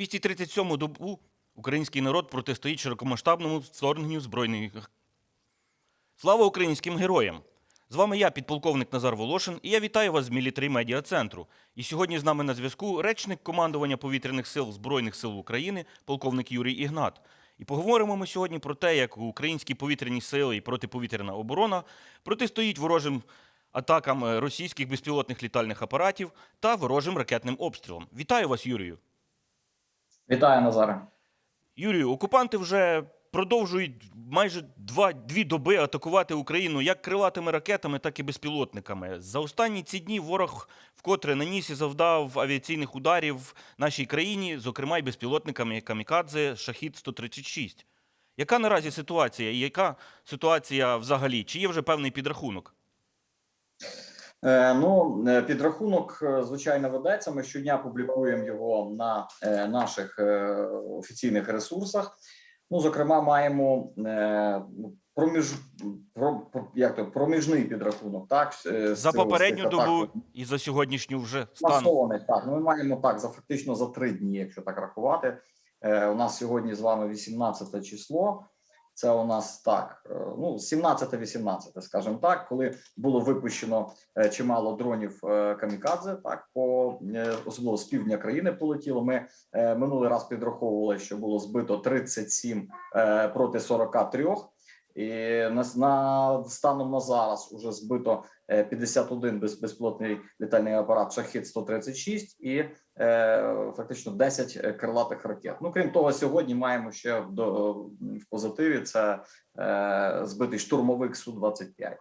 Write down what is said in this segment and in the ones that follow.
237-му добу український народ протистоїть широкомасштабному вторгненню збройних. Слава українським героям! З вами я, підполковник Назар Волошин, і я вітаю вас з Мілітарі Медіа Центру. І сьогодні з нами на зв'язку речник командування повітряних сил Збройних сил України, полковник Юрій Ігнат. І поговоримо ми сьогодні про те, як українські повітряні сили і протиповітряна оборона протистоїть ворожим атакам е, російських безпілотних літальних апаратів та ворожим ракетним обстрілам. Вітаю вас, Юрію. Вітаю, Назаре. Юрію, окупанти вже продовжують майже два, дві доби атакувати Україну як крилатими ракетами, так і безпілотниками. За останні ці дні ворог вкотре наніс і завдав авіаційних ударів нашій країні, зокрема й безпілотниками камікадзе Шахід 136 Яка наразі ситуація? І яка ситуація взагалі? Чи є вже певний підрахунок? Е, ну, е, підрахунок, е, звичайно, ведеться. Ми щодня публікуємо його на наших офіційних ресурсах. Ну, зокрема, маємо проміж, про, як то, проміжний підрахунок. Так, За попередню цих добу і за сьогоднішню вже стан. Так. Ну, ми маємо так за фактично за три дні, якщо так рахувати. У нас сьогодні з вами 18 число. Це у нас так, е, ну 17-18, скажімо так, коли було випущено е, чимало дронів е, камікадзе, так по особливо з півдня країни полетіло. Ми минулий раз підраховували, що було збито 37 е, проти 43. І на, на станом на зараз уже збито 51 без, безпілотний літальний апарат Шахід 136 і е, фактично 10 крилатих ракет. Ну крім того, сьогодні маємо ще до в позитиві це е, збитий штурмовик Су 25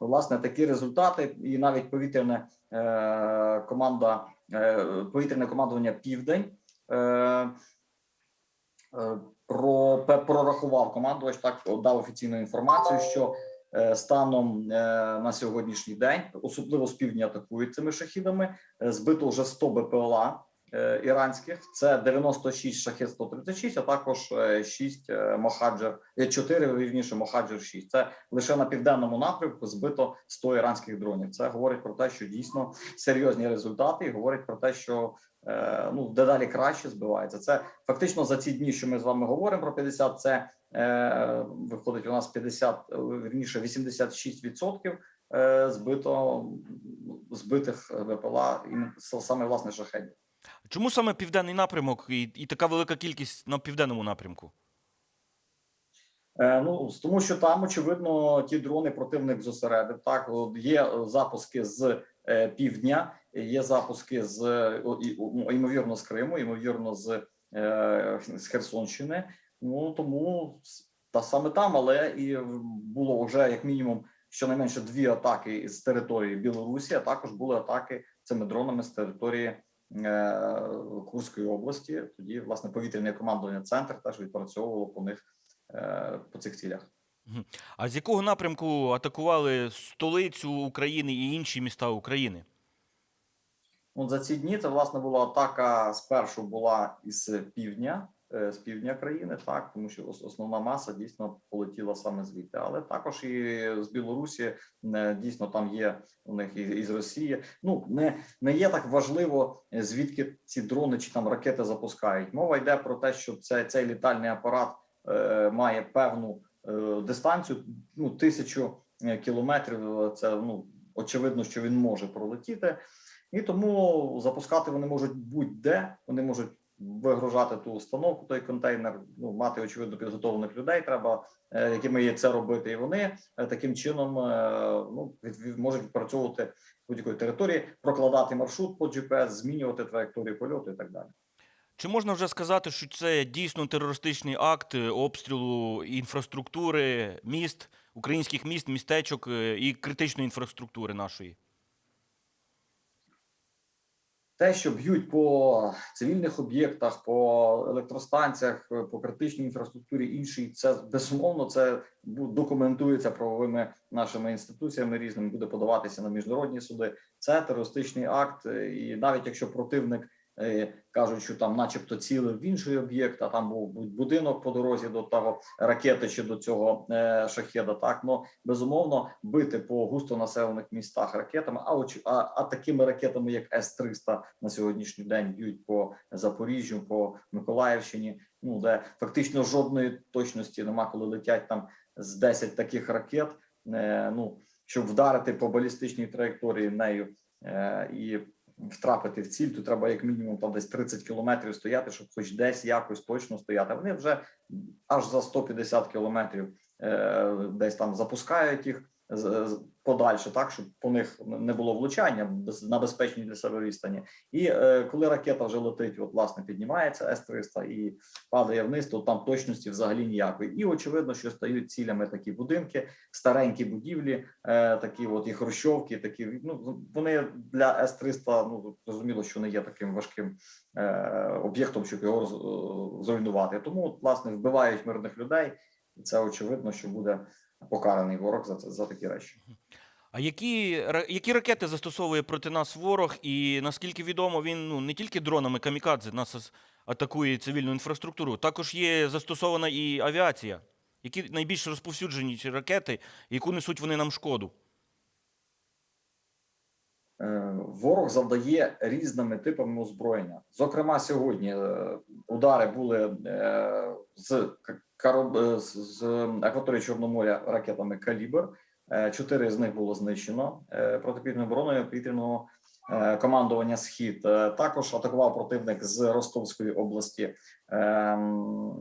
Власне, такі результати, і навіть повітряне е, команда, е, повітряне командування Південь. Е, е, про прорахував командувач, так дав офіційну інформацію, що е, станом е, на сьогоднішній день, особливо з півдня атакують цими шахідами, е, збито вже 100 БПЛА е, іранських. Це 96 шахет 136, а також 6 Мохаджер, 4, вірніше, Мохаджер 6. Це лише на південному напрямку збито 100 іранських дронів. Це говорить про те, що дійсно серйозні результати, і говорить про те, що е, ну дедалі краще збивається. Це фактично за ці дні, що ми з вами говоримо про 50, це е, виходить у нас 50, е, вірніше 86% е, збито збитих ВПЛА і саме власне шахедів. Чому саме південний напрямок і, і така велика кількість на південному напрямку? Е, Ну тому, що там очевидно ті дрони противник зосередив. Так є е, запуски з е, півдня, є запуски з е, ну, ймовірно з Криму, ймовірно з, е, з Херсонщини. Ну тому та саме там, але і було вже як мінімум щонайменше дві атаки з території Білорусі. А також були атаки цими дронами з території е, Курської області. Тоді власне повітряне командування центр теж відпрацьовувало по них е, по цих цілях. А з якого напрямку атакували столицю України і інші міста України? Ну, за ці дні це власне була атака спершу була із півдня, з півдня країни, так тому що основна маса дійсно полетіла саме звідти, але також і з Білорусі е, дійсно там є у них і, з Росії. Ну не, не є так важливо е, звідки ці дрони чи там ракети запускають. Мова йде про те, що це цей літальний апарат е, має певну е, дистанцію, ну тисячу е, кілометрів. Це ну очевидно, що він може пролетіти. І тому запускати вони можуть будь-де, вони можуть вигружати ту установку, той контейнер. Ну мати очевидно підготовлених людей треба, е, якими є це робити, і вони е, таким чином е, ну від, можуть відпрацьовувати будь-якої території, прокладати маршрут по GPS, змінювати траєкторію польоту і так далі. Чи можна вже сказати, що це дійсно терористичний акт обстрілу інфраструктури, міст, українських міст, містечок і критичної інфраструктури нашої? Те, що б'ють по цивільних об'єктах, по електростанціях, по критичній інфраструктурі іншій, це безумовно це документується правовими нашими інституціями різними, буде подаватися на міжнародні суди. Це терористичний акт, і навіть якщо противник кажуть, що там, начебто, цілив в інший об'єкт, а там був будинок по дорозі до того ракети чи до цього е, шахеда. Так ну безумовно бити по густонаселених містах ракетами, а, а, а такими ракетами, як С-300 на сьогоднішній день б'ють по Запоріжжю, по Миколаївщині. Ну де фактично жодної точності нема, коли летять там з 10 таких ракет. Е, ну щоб вдарити по балістичній траєкторії нею е, і втрапити в ціль, то треба як мінімум там десь 30 кілометрів стояти, щоб хоч десь якось точно стояти. Вони вже аж за 150 кілометрів е, десь там запускають їх подальше, так щоб по них не було влучання на безпечній для себе відстані. І е, коли ракета вже летить, от власне піднімається С-300 і падає вниз, то там точності взагалі ніякої. І очевидно, що стають цілями такі будинки, старенькі будівлі, е, такі от і хрущовки, такі ну вони для С-300, ну зрозуміло, що не є таким важким е, об'єктом, щоб його роз- е, зруйнувати. Тому от, власне вбивають мирних людей, і це очевидно, що буде покараний ворог за це за такі речі. А які, які ракети застосовує проти нас ворог, і наскільки відомо, він ну не тільки дронами камікадзе нас атакує цивільну інфраструктуру, також є застосована і авіація. Які найбільш розповсюджені ці ракети, яку несуть вони нам шкоду? Е, Ворог завдає різними типами озброєння. Зокрема, сьогодні е, удари були е, з короб- е, з- з акваторії Чорноморя ракетами Калібр. Е, Чотири з них було знищено е, протиповітряною обороною повітряного е, командування Схід. Е, Також атакував противник з Ростовської області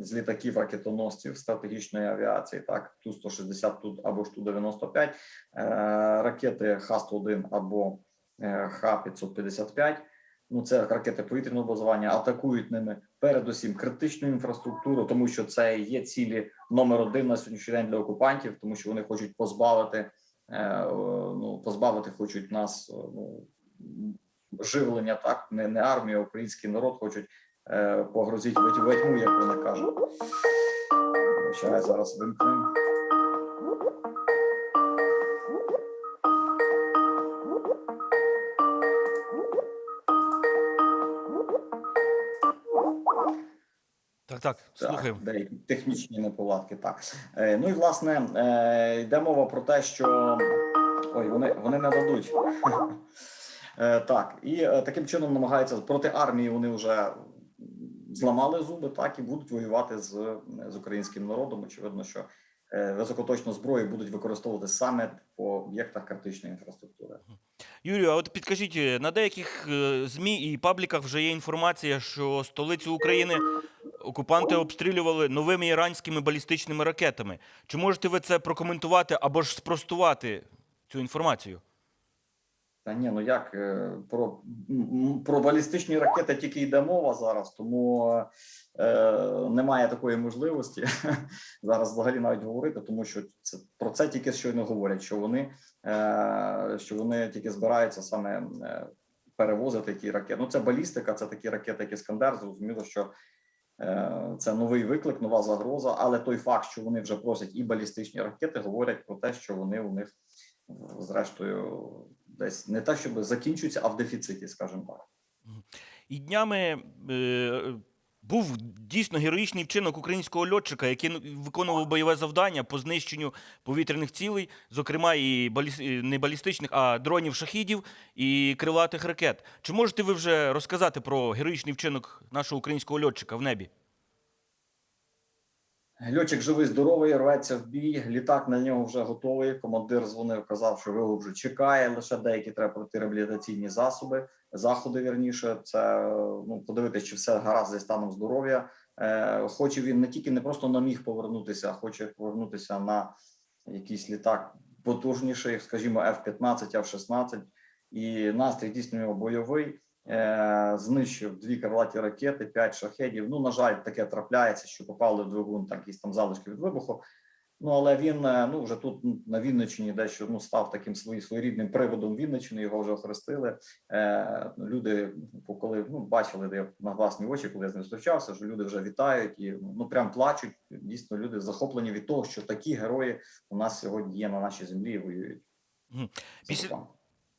з літаків ракетоносців стратегічної авіації. Так, ту 160 тут або ж ту 95 е, ракети Х-101 або е, Х-555. Ну, це ракети повітряного базування, атакують ними передусім критичну інфраструктуру, тому що це є цілі номер один на сьогоднішній день для окупантів, тому що вони хочуть позбавити, е, ну позбавити хочуть нас е, ну, живлення, так не, не армія, а український народ хочуть е, погрозити витьму, як вони кажуть. Ще зараз вимкнемо. Так. Так, деякі технічні неполадки. Так е, ну і власне е, йде мова про те, що ой, вони, вони не дадуть. Е, так, і таким чином намагаються проти армії. Вони вже зламали зуби, так і будуть воювати з, з українським народом. Очевидно, що високоточну зброю будуть використовувати саме по об'єктах критичної інфраструктури. Юрію, а от підкажіть, на деяких ЗМІ і пабліках вже є інформація, що столицю України окупанти обстрілювали новими іранськими балістичними ракетами. Чи можете ви це прокоментувати або ж спростувати цю інформацію? Та ні, ну як е, про, про балістичні ракети тільки йде мова зараз, тому е, немає такої можливості зараз взагалі навіть говорити, тому що це про це тільки щойно говорять, що вони е, що вони тільки збираються саме е, перевозити ті ракети. Ну це балістика, це такі ракети, як Іскандер. Зрозуміло, що е, це новий виклик, нова загроза. Але той факт, що вони вже просять і балістичні ракети, говорять про те, що вони у них е, зрештою десь не те, щоб закінчуються, а в дефіциті, скажімо так. І днями е, був дійсно героїчний вчинок українського льотчика, який ну, виконував бойове завдання по знищенню повітряних цілей, зокрема і баліс... і не балістичних, а дронів шахідів і крилатих ракет. Чи можете ви вже розказати про героїчний вчинок нашого українського льотчика в небі? Льотчик живий, здоровий, рветься в бій. Літак на нього вже готовий. Командир дзвонив, казав, що його вже чекає. Лише деякі треба пройти реабілітаційні засоби, заходи. Вірніше, це ну подивитися, чи все гаразд зі станом здоров'я. Е, хоче він не тільки не просто на міг повернутися, а хоче повернутися на якийсь літак потужніший, скажімо, F-15, F-16. І настрій дійсно у нього бойовий. Е, знищив дві крилаті ракети, п'ять шахедів. Ну, на жаль, таке трапляється, що попали в двигун, так якісь там залишки від вибуху. Ну але він е, ну вже тут на Вінниччині дещо ну став таким свої своєрідним приводом Вінниччини. Його вже охрестили. Е, люди, коли ну бачили де на власні очі, коли я з ним зустрічався, що люди вже вітають і ну прям плачуть. Дійсно, люди захоплені від того, що такі герої у нас сьогодні є на нашій землі і воюють. Після-.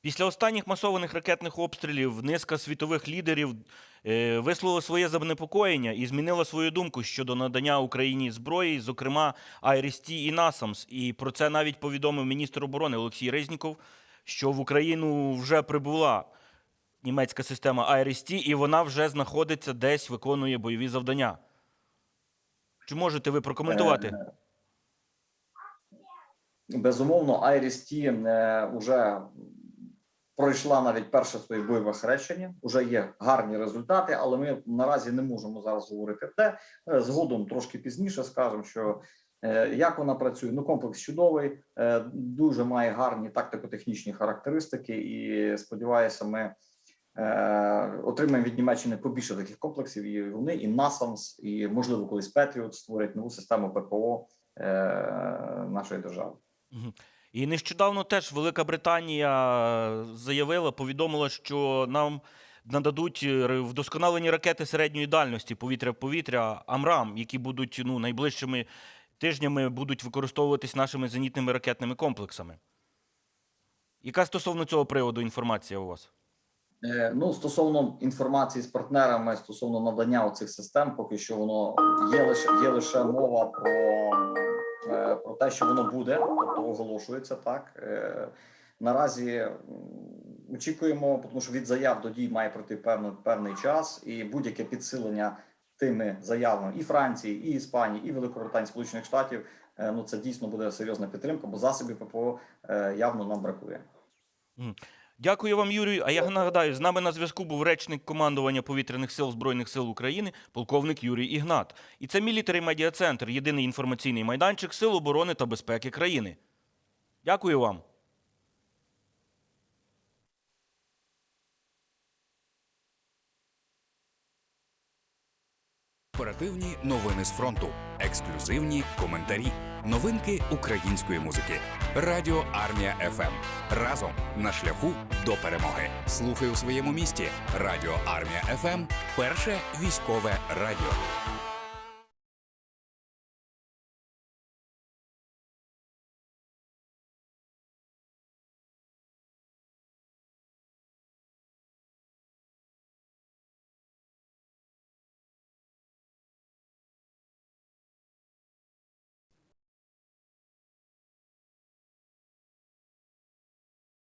Після останніх масованих ракетних обстрілів низка світових лідерів е, висловила своє занепокоєння і змінила свою думку щодо надання Україні зброї, зокрема IRIS-T і NASAMS. І про це навіть повідомив міністр оборони Олексій Резніков, що в Україну вже прибула німецька система IRIS-T, і вона вже знаходиться десь, виконує бойові завдання. Чи можете ви прокоментувати? Е, Безумовно, Iris-T е, вже пройшла навіть перше своє бойове хрещення. Вже є гарні результати, але ми наразі не можемо зараз говорити де. Е, Згодом трошки пізніше скажемо, що е, як вона працює. Ну, комплекс чудовий, е, дуже має гарні тактико-технічні характеристики, і сподіваюся, ми. Отримаємо від Німеччини побільше таких комплексів, і вони, і NASAMS, і можливо, колись Patriot створять нову систему ППО нашої держави. І нещодавно теж Велика Британія заявила, повідомила, що нам нададуть е, вдосконалені ракети середньої дальності повітря в повітря Амрам, які будуть ну, найближчими тижнями будуть використовуватись нашими зенітними ракетними комплексами. Яка стосовно цього приводу інформація у вас? Е, Ну, стосовно інформації з партнерами стосовно надання оцих систем, поки що воно є лише є лише мова про, е, про те, що воно буде, тобто оголошується так. Е, Наразі очікуємо, тому що від заяв до дій має пройти певний певний час, і будь-яке підсилення тими заявами і Франції, і Іспанії, і Великобританії, Сполучених Штатів. е, Ну це дійсно буде серйозна підтримка, бо засобів ППО е, явно нам бракує. Дякую вам, Юрію. А я нагадаю, з нами на зв'язку був речник командування повітряних сил Збройних сил України, полковник Юрій Ігнат. І це Мілітарі Медіа Центр, єдиний інформаційний майданчик Сил оборони та безпеки країни. Дякую вам. Оперативні новини з фронту, ексклюзивні коментарі, новинки української музики. Радіо Армія ФМ. Разом на шляху до перемоги. Слухай у своєму місті. Радіо Армія ФМ. Перше військове радіо.